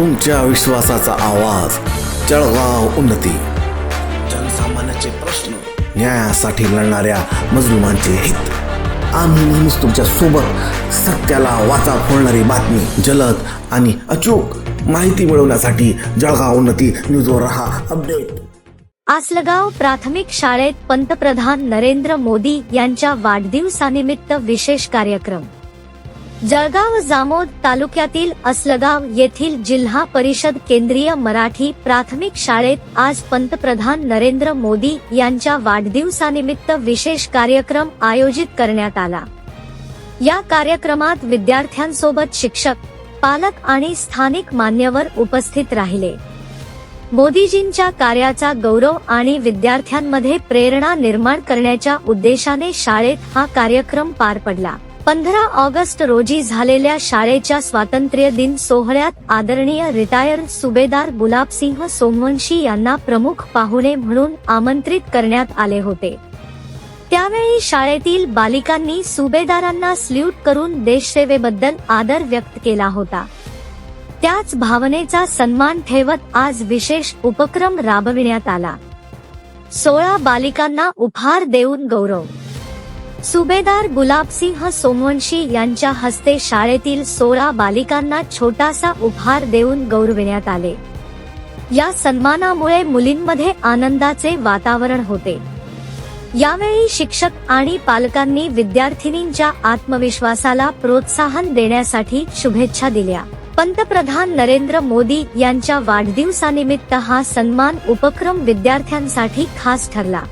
तुमच्या विश्वासाचा आवाज. जळगाव उन्नती. जनसामान्याचे प्रश्न न्यायासाठी लढणाऱ्या मजलुमांचे हित. आम्ही नेहमीच तुमच्यासोबत सत्याला वाचा फोडणारी बातमी जलद आणि अचूक माहिती मिळवण्यासाठी जळगाव उन्नती न्यूजवर रहा अपडेट. आसलगाव प्राथमिक शाळेत पंतप्रधान नरेंद्र मोदी यांच्या वाढदिवसानिमित्त विशेष कार्यक्रम. जळगाव जामोद तालुक्यातील असलगाव येथील जिल्हा परिषद केंद्रीय मराठी प्राथमिक शाळेत आज पंतप्रधान नरेंद्र मोदी यांच्या वाढदिवसानिमित्त विशेष कार्यक्रम आयोजित करण्यात आला. या कार्यक्रमात विद्यार्थ्यांसोबत शिक्षक पालक आणि स्थानिक मान्यवर उपस्थित राहिले. मोदीजींच्या कार्याचा गौरव आणि विद्यार्थ्यांमध्ये प्रेरणा निर्माण करण्याच्या उद्देशाने शाळेत हा कार्यक्रम पार पडला. पंधरा ऑगस्ट रोजी झालेल्या शाळेच्या स्वातंत्र्य दिन सोहळ्यात आदरणीय रिटायर्ड सुभेदार गुलाबसिंह सोमवंशी यांना प्रमुख पाहुणे म्हणून आमंत्रित करण्यात आले होते. त्यावेळी शाळेतील बालिकांनी सुभेदारांना स्ल्यूट करून देशसेवेबद्दल आदर व्यक्त केला होता. त्याच भावनेचा सन्मान ठेवत आज विशेष उपक्रम राबविण्यात आला. सोळा बालिकांना उपहार देऊन गौरव सुभेदार गुलाबसिंह सोमवंशी यांच्या हस्ते शाळेतील सोळा बालिकांना छोटासा उपहार देऊन गौरविण्यात आले. या सन्मानामुळे मुलींमध्ये आनंदाचे वातावरण होते. यावेळी शिक्षक आणि पालकांनी विद्यार्थिनींच्या आत्मविश्वासाला प्रोत्साहन देण्यासाठी शुभेच्छा दिल्या. पंतप्रधान नरेंद्र मोदी यांच्या वाढदिवसानिमित्त हा सन्मान उपक्रम विद्यार्थ्यांसाठी खास ठरला.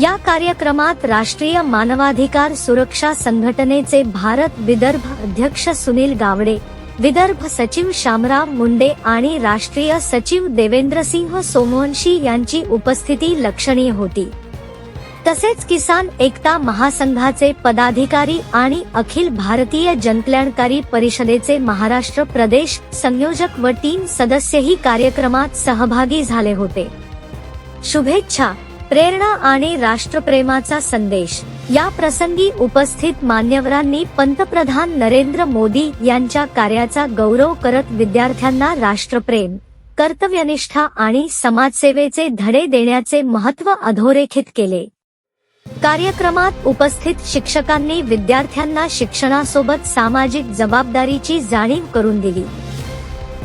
या कार्यक्रमात राष्ट्रीय मानवाधिकार सुरक्षा संघटनेचे भारत विदर्भ अध्यक्ष सुनील गावडे विदर्भ सचिव शामराव मुंडे आणि राष्ट्रीय सचिव देवेंद्रसिंह सोमवंशी यांची उपस्थिती लक्षणीय होती. तसेच किसान एकता महासंघाचे पदाधिकारी आणि अखिल भारतीय जनकल्याणकारी परिषदेचे महाराष्ट्र प्रदेश संयोजक व टीम सदस्यही कार्यक्रमात सहभागी झाले होते. शुभेच्छा. प्रेरणा आणि राष्ट्रप्रेमाचा संदेश. या प्रसंगी उपस्थित मान्यवरांनी पंतप्रधान नरेंद्र मोदी यांच्या कार्याचा गौरव करत विद्यार्थ्यांना राष्ट्रप्रेम कर्तव्यनिष्ठा आणि समाजसेवेचे धडे देण्याचे महत्त्व अधोरेखित केले. कार्यक्रमात उपस्थित शिक्षकांनी विद्यार्थ्यांना शिक्षणासोबत सामाजिक जबाबदारीची जाणीव करून दिली.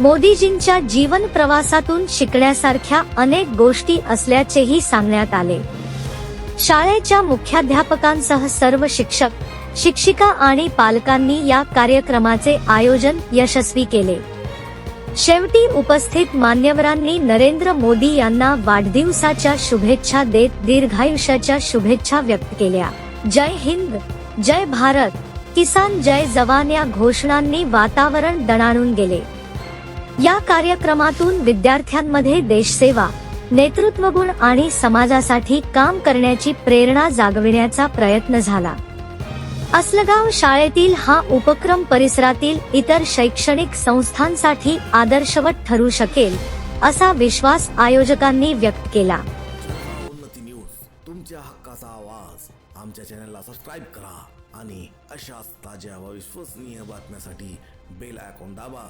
मोदीजींच्या जीवन प्रवासातून शिकण्यासारख्या अनेक गोष्टी असल्याचेही सांगण्यात आले. शाळेच्या मुख्याध्यापकांसह सर्व शिक्षक शिक्षिका आणि पालकांनी या कार्यक्रमाचे आयोजन यशस्वी केले. शेवटी उपस्थित मान्यवरांनी नरेंद्र मोदी यांना वाढदिवसाच्या शुभेच्छा देत दीर्घायुष्याच्या शुभेच्छा व्यक्त केल्या. जय हिंद जय भारत किसान जय जवान या घोषणांनी वातावरण दणाणून गेले. या कार्यक्रमातून विद्यार्थ्यांमध्ये देशसेवा नेतृत्वगुण आणि समाजासाठी काम करण्याची प्रेरणा जागविण्याचा प्रयत्न झाला. असलगाव शाळेतील हा उपक्रम परिसरातील इतर शैक्षणिक संस्थांसाठी आदर्शवत ठरू शकेल असा विश्वास आयोजकांनी व्यक्त केला. न्यूज तुमच्या हक्काचा आवाज. आमच्या चॅनलला सबस्क्राईब करा आणि अशाच ताज्या व विश्वसनीय बातम्यासाठी बेल आयकॉन दाबा.